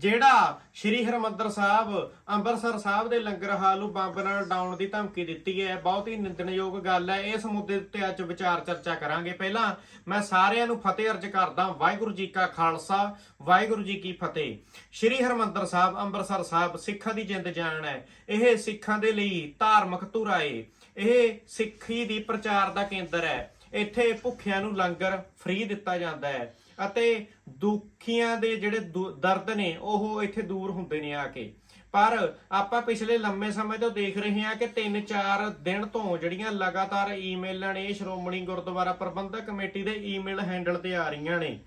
ਜਿਹੜਾ ਸ਼੍ਰੀ ਹਰਮੰਦਰ ਸਾਹਿਬ, ਅੰਮ੍ਰਿਤਸਰ ਸਾਹਿਬ ਦੇ ਲੰਗਰ ਹਾਲ ਨੂੰ ਬੰਬ ਨਾਲ ਡਾਉਣ ਦੀ ਧਮਕੀ ਦਿੱਤੀ ਹੈ, ਬਹੁਤ ਹੀ ਨਿੰਦਣਯੋਗ ਗੱਲ ਹੈ। ਇਸ ਮੁੱਦੇ ਉੱਤੇ ਅੱਜ ਵਿਚਾਰ ਚਰਚਾ ਕਰਾਂਗੇ। ਪਹਿਲਾਂ ਮੈਂ ਸਾਰਿਆਂ ਨੂੰ ਫਤਿਹ ਅਰਜ ਕਰਦਾ ਵਾਹਿਗੁਰੂ ਜੀ ਕਾ ਖਾਲਸਾ, ਵਾਹਿਗੁਰੂ ਜੀ ਕੀ ਫਤਿਹ। ਸ਼੍ਰੀ ਹਰਮੰਦਰ ਸਾਹਿਬ, ਅੰਮ੍ਰਿਤਸਰ ਸਾਹਿਬ, ਸਿੱਖਾਂ ਦੀ ਜਿੰਦ ਜਾਨ ਹੈ। ਇਹ ਸਿੱਖਾਂ ਦੇ ਲਈ ਧਾਰਮਿਕ ਧੁਰਾ ਏ। ਇਹ ਸਿੱਖੀ ਦੀ ਪ੍ਰਚਾਰ ਦਾ ਕੇਂਦਰ ਹੈ। ਇੱਥੇ ਭੁੱਖਿਆਂ ਨੂੰ ਲੰਗਰ ਫ੍ਰੀ ਦਿੱਤਾ ਜਾਂਦਾ ਹੈ। ਅਤੇ ਦੁਖੀਆਂ ਦੇ ਜਿਹੜੇ ਦੁ- ਦਰਦ ਨੇ, ਉਹ ਇੱਥੇ ਦੂਰ ਹੁੰਦੇ ਨੇ ਆ ਕੇ। ਪਰ ਆਪਾਂ ਪਿਛਲੇ ਲੰਮੇ ਸਮੇਂ ਤੋਂ ਦੇਖ ਰਹੇ ਹਾਂ ਕਿ 3-4 ਦਿਨ ਤੋਂ ਜਿਹੜੀਆਂ ਲਗਾਤਾਰ ਈਮੇਲਾਂ ਨੇ, ਸ਼੍ਰੋਮਣੀ ਗੁਰਦੁਆਰਾ ਪ੍ਰਬੰਧਕ ਕਮੇਟੀ ਦੇ ਈਮੇਲ ਹੈਂਡਲ ਤੇ ਆ ਰਹੀਆਂ ਨੇ,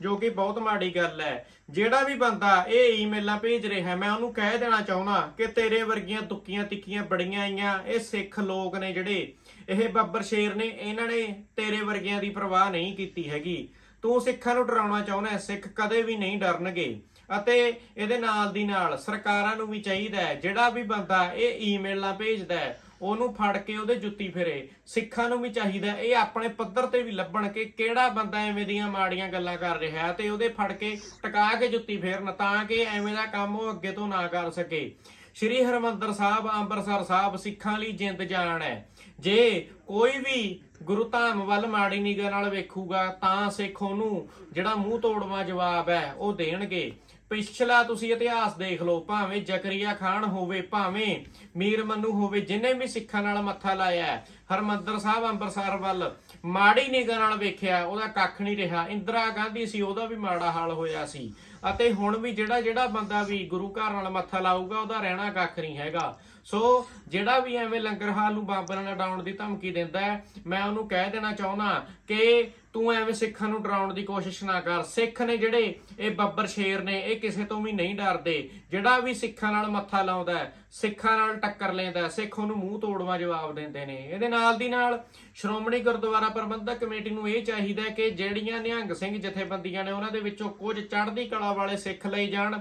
ਜੋ ਕਿ ਬਹੁਤ ਮਾੜੀ ਗੱਲ ਹੈ। ਜਿਹੜਾ ਵੀ ਬੰਦਾ ਇਹ ਈਮੇਲਾਂ ਭੇਜ ਰਿਹਾ, ਮੈਂ ਉਹਨੂੰ ਕਹਿ ਦੇਣਾ ਚਾਹੁੰਦਾ ਕਿ ਤੇਰੇ ਵਰਗੀਆਂ ਤੁੱਕੀਆਂ ਤਿੱਕੀਆਂ ਬੜੀਆਂ ਆਈਆਂ, ਇਹ ਸਿੱਖ ਲੋਕ ਨੇ ਜਿਹੜੇ, ਇਹ ਬੱਬਰ ਸ਼ੇਰ ਨੇ, ਇਹਨਾਂ ਨੇ ਤੇਰੇ ਵਰਗਿਆਂ ਦੀ ਪਰਵਾਹ ਨਹੀਂ ਕੀਤੀ ਹੈਗੀ। ਤੂੰ ਸਿੱਖਾਂ ਨੂੰ ਡਰਾਉਣਾ ਚਾਹੁੰਦਾ ਹੈ, ਸਿੱਖ ਕਦੇ ਵੀ ਨਹੀਂ ਡਰਨਗੇ। ਅਤੇ ਇਹਦੇ ਨਾਲ ਦੀ ਨਾਲ ਸਰਕਾਰਾਂ ਨੂੰ ਵੀ ਚਾਹੀਦਾ ਹੈ ਜਿਹੜਾ ਵੀ ਬੰਦਾ ਇਹ ਈਮੇਲਾਂ ਭੇਜਦਾ ਹੈ ਉਹਨੂੰ ਫੜ ਕੇ ਉਹਦੇ ਜੁੱਤੀ ਫਿਰੇ। ਸਿੱਖਾਂ ਨੂੰ ਵੀ ਚਾਹੀਦਾ ਇਹ ਆਪਣੇ ਪੱਧਰ ਤੇ ਵੀ ਲੱਭਣ ਕਿ ਕਿਹੜਾ ਬੰਦਾ ਐਵੇਂ ਦੀਆਂ ਮਾੜੀਆਂ ਗੱਲਾਂ ਕਰ ਰਿਹਾ ਹੈ ਤੇ ਉਹਦੇ ਫੜ ਕੇ ਟਿਕਾ ਕੇ ਜੁੱਤੀ ਫੇਰਨ ਤਾਂ ਕਿ ਐਵੇਂ ਦਾ ਕੰਮ ਉਹ ਅੱਗੇ ਤੋਂ ਨਾ ਕਰ ਸਕੇ। ਸ਼੍ਰੀ ਹਰਮੰਦਰ ਸਾਹਿਬ ਅੰਮ੍ਰਿਤਸਰ ਸਾਹਿਬ ਸਿੱਖਾਂ ਲਈ ਜਿੰਦ ਜਾਨ ਹੈ। ਜੇ ਕੋਈ ਵੀ ਗੁਰੂ ਧਾਮ ਵੱਲ ਮਾੜੀ ਨਿਗਾਹ ਨਾਲ ਵੇਖੂਗਾ ਤਾਂ ਸਿੱਖ ਉਹਨੂੰ ਜਿਹੜਾ ਮੂੰਹ ਤੋੜਵਾ ਜਵਾਬ ਹੈ ਉਹ ਦੇਣਗੇ। ਪਿਛਲਾ ਤੁਸੀਂ ਇਤਿਹਾਸ ਦੇਖ ਲਓ ਭਾਵੇਂ ਜ਼ਕਰੀਆ ਖਾਨ ਹੋਵੇ ਭਾਵੇਂ ਮੀਰ ਮੰਨੂ ਹੋਵੇ ਜਿਨੇ ਵੀ ਸਿੱਖਾਂ ਨਾਲ ਮੱਥਾ ਲਾਇਆ ਹੈ, ਹਰਮੰਦਰ ਸਾਹਿਬ ਅੰਮ੍ਰਿਤਸਰ ਵੱਲ ਮਾੜੀ ਨਿਗਾਹ ਨਾਲ ਵੇਖਿਆ ਉਹਦਾ ਕੱਖ ਨਹੀਂ ਰਿਹਾ। ਇੰਦਰਾ ਗਾਂਧੀ ਸੀ ਉਹਦਾ ਵੀ ਮਾੜਾ ਹਾਲ ਹੋਇਆ ਸੀ। ਅਤੇ ਹੁਣ ਵੀ ਜਿਹੜਾ ਜਿਹੜਾ ਬੰਦਾ ਵੀ ਗੁਰੂ ਘਰ ਨਾਲ ਮੱਥਾ ਲਾਊਗਾ, ਉਹਦਾ ਰਹਿਣਾ ਕੱਖ ਨਹੀਂ ਹੈਗਾ। ਸੋ ਜਿਹੜਾ ਵੀ ਐਵੇਂ ਲੰਗਰ ਨੂੰ ਬੰਬ ਨਾਲ ਡਾਉਣ ਦੀ ਧਮਕੀ ਦਿੰਦਾ ਹੈ, ਮੈਂ ਉਹਨੂੰ ਕਹਿ ਦੇਣਾ ਚਾਹੁੰਦਾ ਕਿ ਤੂੰ ਐਵੇਂ ਸਿੱਖਾਂ ਨੂੰ ਡਰਾਉਣ ਦੀ ਕੋਸ਼ਿਸ਼ ਨਾ ਕਰ। ਸਿੱਖ ਨੇ ਜਿਹੜੇ ਇਹ ਬੱਬਰ ਸ਼ੇਰ ਨੇ, ਇਹ ਕਿਸੇ ਤੋਂ ਵੀ ਨਹੀਂ ਡਰਦੇ। ਜਿਹੜਾ ਵੀ ਸਿੱਖਾਂ ਨਾਲ ਮੱਥਾ ਲਾਉਂਦਾ ਹੈ, ਸਿੱਖਾਂ ਨਾਲ ਟੱਕਰ ਲੈਂਦਾ ਸਿੱਖ ਉਹਨੂੰ ਮੂੰਹ ਤੋੜਵਾ ਜਵਾਬ ਦਿੰਦੇ ਨੇ। ਇਹਦੇ ਨਾਲ ਦੀ ਨਾਲ ਸ਼੍ਰੋਮਣੀ ਗੁਰਦੁਆਰਾ ਪ੍ਰਬੰਧਕ ਕਮੇਟੀ ਨੂੰ ਇਹ ਚਾਹੀਦਾ ਕਿ ਜਿਹੜੀਆਂ ਨਿਹੰਗ ਸਿੰਘ ਜਥੇਬੰਦੀਆਂ ਨੇ, ਉਹਨਾਂ ਦੇ ਵਿੱਚੋਂ ਕੁਝ ਚੜ੍ਹਦੀ ਕਲਾ ਵਾਲੇ ਸਿੱਖ ਲਈ ਜਾਣ,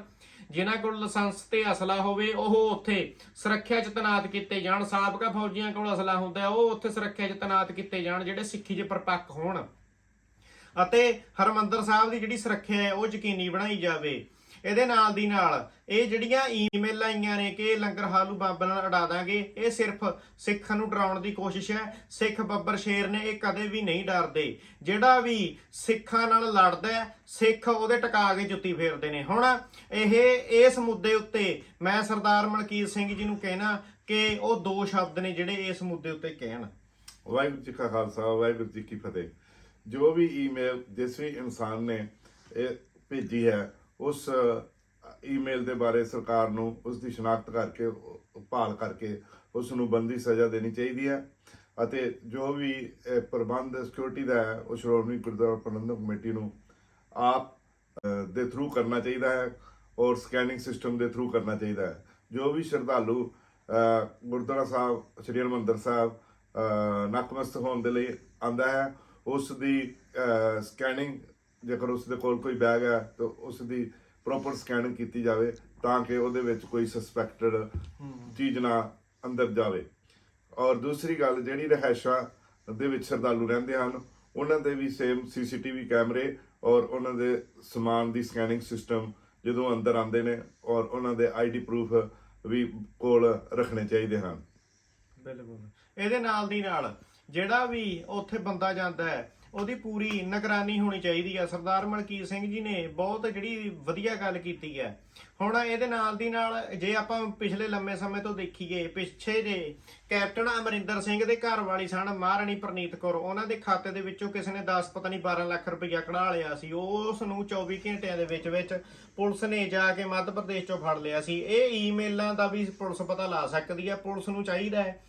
ਜਿਨ੍ਹਾਂ ਕੋਲ ਲਾਇਸੈਂਸ ਤੇ ਅਸਲਾ ਹੋਵੇ, ਉਹ ਉੱਥੇ ਸੁਰੱਖਿਆ ਚ ਤੈਨਾਤ ਕੀਤੇ ਜਾਣ। ਸਾਬਕਾ ਫੌਜੀਆਂ ਕੋਲ ਅਸਲਾ ਹੁੰਦਾ ਉਹ ਉੱਥੇ ਸੁਰੱਖਿਆ ਚ ਤੈਨਾਤ ਕੀਤੇ ਜਾਣ, ਜਿਹੜੇ ਸਿੱਖੀ 'ਚ ਪਰਪੱਕ ਹੋਣ। ਅਤੇ ਹਰਮੰਦਰ ਸਾਹਿਬ ਦੀ ਜਿਹੜੀ ਸੁਰੱਖਿਆ ਹੈ, ਉਹ ਯਕੀਨੀ ਬਣਾਈ ਜਾਵੇ। ਇਹਦੇ ਨਾਲ ਦੀ ਨਾਲ ਇਹ ਜਿਹੜੀਆਂ ਈਮੇਲ ਆਈਆਂ ਨੇ ਕਿ ਲੰਗਰ ਹਾਲੂ ਬੰਬ ਨਾਲ ਉਡਾ ਦਾਂਗੇ, ਇਹ ਸਿਰਫ ਸਿੱਖਾਂ ਨੂੰ ਡਰਾਉਣ ਦੀ ਕੋਸ਼ਿਸ਼ ਹੈ। ਸਿੱਖ ਬੱਬਰ ਸ਼ੇਰ ਨੇ ਇਹ ਕਦੇ ਵੀ ਨਹੀਂ ਡਰਦੇ। ਜਿਹੜਾ ਵੀ ਸਿੱਖਾਂ ਨਾਲ ਲੜਦਾ ਸਿੱਖ ਉਹਦੇ ਟਿਕਾ ਕੇ ਜੁੱਤੀ ਫੇਰਦੇ ਨੇ। ਹੁਣ ਇਹ, ਇਸ ਮੁੱਦੇ ਉੱਤੇ ਮੈਂ ਸਰਦਾਰ ਮਲਕੀਤ ਸਿੰਘ ਜੀ ਨੂੰ ਕਹਿਣਾ ਕਿ ਉਹ ਦੋ ਸ਼ਬਦ ਨੇ ਜਿਹੜੇ ਇਸ ਮੁੱਦੇ ਉੱਤੇ ਕਹਿਣ। ਵਾਹਿਗੁਰੂ ਜੀ ਕਾ ਖਾਲਸਾ, ਵਾਹਿਗੁਰੂ ਜੀ ਕੀ ਫਤਿਹ। ਜੋ ਵੀ ਈਮੇਲ ਜਿਸ ਵੀ ਇਨਸਾਨ ਨੇ ਇਹ ਭੇਜੀ ਹੈ ਉਸ ਈਮੇਲ ਦੇ ਬਾਰੇ ਸਰਕਾਰ ਨੂੰ ਉਸ ਦੀ ਸ਼ਨਾਖਤ ਕਰਕੇ ਭਾਲ ਕਰਕੇ ਉਸ ਨੂੰ ਬੰਦੀ ਸਜ਼ਾ ਦੇਣੀ ਚਾਹੀਦੀ ਹੈ। ਅਤੇ ਜੋ ਵੀ ਪ੍ਰਬੰਧ ਸਿਕਿਉਰਿਟੀ ਦਾ ਹੈ ਉਹ ਸ਼੍ਰੋਮਣੀ ਗੁਰਦੁਆਰਾ ਪ੍ਰਬੰਧਕ ਕਮੇਟੀ ਨੂੰ ਆਪ ਦੇ ਥਰੂ ਕਰਨਾ ਚਾਹੀਦਾ ਹੈ ਔਰ ਸਕੈਨਿੰਗ ਸਿਸਟਮ ਦੇ ਥਰੂ ਕਰਨਾ ਚਾਹੀਦਾ ਹੈ। ਜੋ ਵੀ ਸ਼ਰਧਾਲੂ ਗੁਰਦੁਆਰਾ ਸਾਹਿਬ ਸ੍ਰੀ ਹਰਿਮੰਦਰ ਸਾਹਿਬ ਅ, ਹੋਣ ਦੇ ਲਈ ਆਂਦਾ ਹੈ ਉਸ ਦੀ ਸਕੈਨਿੰਗ ਜੇਕਰ ਉਸ ਦੇ ਕੋਲ ਕੋਈ ਬੈਗ ਹੈ, ਤਾਂ ਉਸ ਦੀ ਪ੍ਰੋਪਰ ਸਕੈਨਿੰਗ ਕੀਤੀ ਜਾਵੇ ਤਾਂ ਕਿ ਉਹਦੇ ਵਿੱਚ ਕੋਈ ਸਸਪੈਕਟਡ ਚੀਜ਼ ਨਾ ਅੰਦਰ ਜਾਵੇ। ਔਰ ਦੂਸਰੀ ਗੱਲ, ਜਿਹੜੀ ਰਹਿਸ਼ਾਂ ਦੇ ਵਿੱਚ ਸ਼ਰਧਾਲੂ ਰਹਿੰਦੇ ਹਨ, ਉਹਨਾਂ ਦੇ ਵੀ ਸੇਮ ਸੀਸੀਟੀਵੀ ਕੈਮਰੇ ਔਰ ਉਹਨਾਂ ਦੇ ਸਮਾਨ ਦੀ ਸਕੈਨਿੰਗ ਸਿਸਟਮ ਜਦੋਂ ਅੰਦਰ ਆਉਂਦੇ ਨੇ ਔਰ ਉਹਨਾਂ ਦੇ ਆਈਡੀ ਪ੍ਰੂਫ ਵੀ ਕੋਲ ਰੱਖਣੇ ਚਾਹੀਦੇ ਹਨ। ਬਿਲਕੁਲ। ਇਹਦੇ ਨਾਲ ਦੀ ਨਾਲ ਜਿਹੜਾ ਵੀ ਉੱਥੇ ਬੰਦਾ ਜਾਂਦਾ ਹੈ ਉਹਦੀ ਪੂਰੀ ਨਿਗਰਾਨੀ ਹੋਣੀ ਚਾਹੀਦੀ ਹੈ ਸਰਦਾਰ ਮਲਕੀਤ ਸਿੰਘ ਜੀ ਨੇ ਬਹੁਤ ਜਿਹੜੀ ਵਧੀਆ ਗੱਲ ਕੀਤੀ ਹੈ ਹੁਣ ਇਹਦੇ ਨਾਲ ਦੀ ਨਾਲ ਜੇ ਆਪਾਂ ਪਿਛਲੇ ਲੰਮੇ ਸਮੇਂ ਤੋਂ ਦੇਖੀਏ, ਪਿੱਛੇ ਜੇ ਕੈਪਟਨ ਅਮਰਿੰਦਰ ਸਿੰਘ ਦੇ ਘਰ ਵਾਲੀ ਸਨ ਮਹਾਰਾਣੀ ਪ੍ਰਨੀਤ ਕੌਰ, ਉਹਨਾਂ ਦੇ ਖਾਤੇ ਦੇ ਵਿੱਚੋਂ ਕਿਸੇ ਨੇ 10 ਪਤਾ ਨਹੀਂ 12 ਲੱਖ ਰੁਪਈਆ ਕਢਾ ਲਿਆ ਸੀ। ਉਸ ਨੂੰ 24 ਘੰਟਿਆਂ ਦੇ ਵਿੱਚ ਵਿੱਚ ਪੁਲਿਸ ਨੇ ਜਾ ਕੇ ਮੱਧ ਪ੍ਰਦੇਸ਼ ਚੋਂ ਫੜ ਲਿਆ ਸੀ। ਇਹ ਈਮੇਲਾਂ ਦਾ ਵੀ ਪੁਲਿਸ ਪਤਾ ਲਾ ਸਕਦੀ ਹੈ ਪੁਲਿਸ ਨੂੰ ਚਾਹੀਦਾ ਹੈ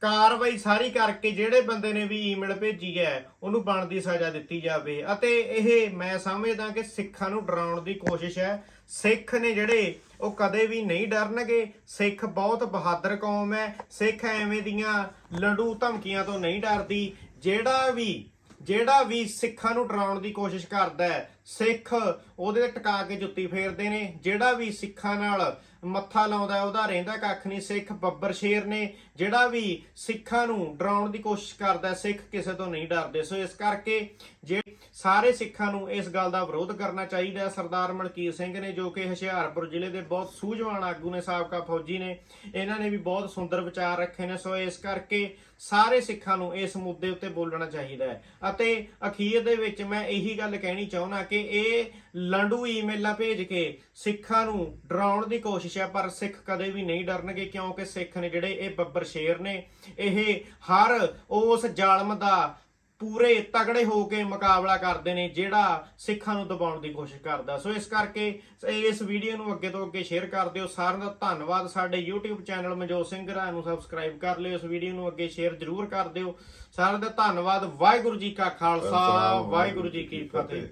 ਕਾਰਵਾਈ ਸਾਰੀ ਕਰਕੇ ਜਿਹੜੇ ਬੰਦੇ ਨੇ ਵੀ ਈਮੇਲ ਭੇਜੀ ਹੈ, ਉਹਨੂੰ ਬਣਦੀ ਸਜ਼ਾ ਦਿੱਤੀ ਜਾਵੇ। ਅਤੇ ਇਹ ਮੈਂ ਸਮਝਦਾ ਕਿ ਸਿੱਖਾਂ ਨੂੰ ਡਰਾਉਣ ਦੀ ਕੋਸ਼ਿਸ਼ ਹੈ। ਸਿੱਖ ਨੇ ਜਿਹੜੇ ਉਹ ਕਦੇ ਵੀ ਨਹੀਂ ਡਰਨਗੇ। ਸਿੱਖ ਬਹੁਤ ਬਹਾਦਰ ਕੌਮ ਹੈ। ਸਿੱਖ ਐਵੇਂ ਦੀਆਂ ਲੰਡੂ ਧਮਕੀਆਂ ਤੋਂ ਨਹੀਂ ਡਰਦੀ। ਜਿਹੜਾ ਵੀ ਜਿਹੜਾ ਵੀ ਸਿੱਖਾਂ ਨੂੰ ਡਰਾਉਣ ਦੀ ਕੋਸ਼ਿਸ਼ ਕਰਦਾ ਹੈ, ਸਿੱਖ ਉਹਦੇ ਤੇ ਟਿਕਾ ਕੇ ਜੁੱਤੀ ਫੇਰਦੇ ਨੇ, ਜਿਹੜਾ ਵੀ ਸਿੱਖਾਂ ਨਾਲ ਮੱਥਾ ਲਾਉਂਦਾ ਉਹਦਾ ਰਹਿੰਦਾ ਕੱਖ ਨਹੀਂ, ਸਿੱਖ ਬੱਬਰ ਸ਼ੇਰ ਨੇ, ਜਿਹੜਾ ਵੀ ਸਿੱਖਾਂ ਨੂੰ ਡਰਾਉਣ ਦੀ ਕੋਸ਼ਿਸ਼ ਕਰਦਾ ਸਿੱਖ ਕਿਸੇ ਤੋਂ ਨਹੀਂ ਡਰਦੇ। ਸੋ ਇਸ ਕਰਕੇ ਜੇ ਸਾਰੇ ਸਿੱਖਾਂ ਨੂੰ ਇਸ ਗੱਲ ਦਾ ਵਿਰੋਧ ਕਰਨਾ ਚਾਹੀਦਾ ਹੈ। ਸਰਦਾਰ ਮਲਕੀਰ ਸਿੰਘ ਨੇ ਜੋ ਕਿ ਹੁਸ਼ਿਆਰਪੁਰ ਜ਼ਿਲ੍ਹੇ ਦੇ ਬਹੁਤ ਸੂਝਵਾਨ ਆਗੂ ਨੇ ਸਾਬਕਾ ਫੌਜੀ ਨੇ, ਇਹਨਾਂ ਨੇ ਵੀ ਬਹੁਤ ਸੁੰਦਰ ਵਿਚਾਰ ਰੱਖੇ ਨੇ। ਸੋ ਇਸ ਕਰਕੇ ਸਾਰੇ ਸਿੱਖਾਂ ਨੂੰ ਇਸ ਮੁੱਦੇ ਉੱਤੇ ਬੋਲਣਾ ਚਾਹੀਦਾ ਹੈ। ਅਤੇ ਅਖੀਰ ਦੇ ਵਿੱਚ ਮੈਂ ਇਹੀ ਗੱਲ ਕਹਿਣੀ ਚਾਹੁੰਦਾ ਕਿ ਇਹ ਲੰਡੂ ਈਮੇਲਾਂ ਭੇਜ ਕੇ ਸਿੱਖਾਂ ਨੂੰ ਡਰਾਉਣ ਦੀ ਕੋਸ਼ਿਸ਼ ਹੈ, ਪਰ ਸਿੱਖ ਕਦੇ ਵੀ ਨਹੀਂ ਡਰਨਗੇ, ਕਿਉਂਕਿ ਸਿੱਖ ਨੇ ਜਿਹੜੇ ਇਹ ਬੱਬਰ ਸ਼ੇਰ ਨੇ, ਇਹ ਹਰ ਉਸ ਜ਼ਾਲਮ ਦਾ ਪੂਰੇ ਤਗੜੇ ਹੋ ਕੇ ਮੁਕਾਬਲਾ ਕਰਦੇ ਨੇ ਜਿਹੜਾ ਸਿੱਖਾਂ ਨੂੰ ਦਬਾਉਣ ਦੀ ਕੋਸ਼ਿਸ਼ ਕਰਦਾ। ਸੋ ਇਸ ਕਰਕੇ ਇਸ ਵੀਡੀਓ ਨੂੰ ਅੱਗੇ ਤੋਂ ਅੱਗੇ ਸ਼ੇਅਰ ਕਰ ਦਿਓ। ਸਾਰਿਆਂ ਦਾ ਧੰਨਵਾਦ। ਸਾਡੇ YouTube ਚੈਨਲ ਮਨਜੋਤ ਸਿੰਘ ਘਰਾ ਨੂੰ ਸਬਸਕ੍ਰਾਈਬ ਕਰ ਲਿਓ। ਇਸ ਵੀਡੀਓ ਨੂੰ ਅੱਗੇ ਸ਼ੇਅਰ ਜ਼ਰੂਰ ਕਰ ਦਿਓ। ਸਾਰਿਆਂ ਦਾ ਧੰਨਵਾਦ। ਵਾਹਿਗੁਰੂ ਜੀ ਕਾ ਖਾਲਸਾ। ਵਾਹਿਗੁਰੂ ਜੀ ਕੀ ਫਤਿਹ।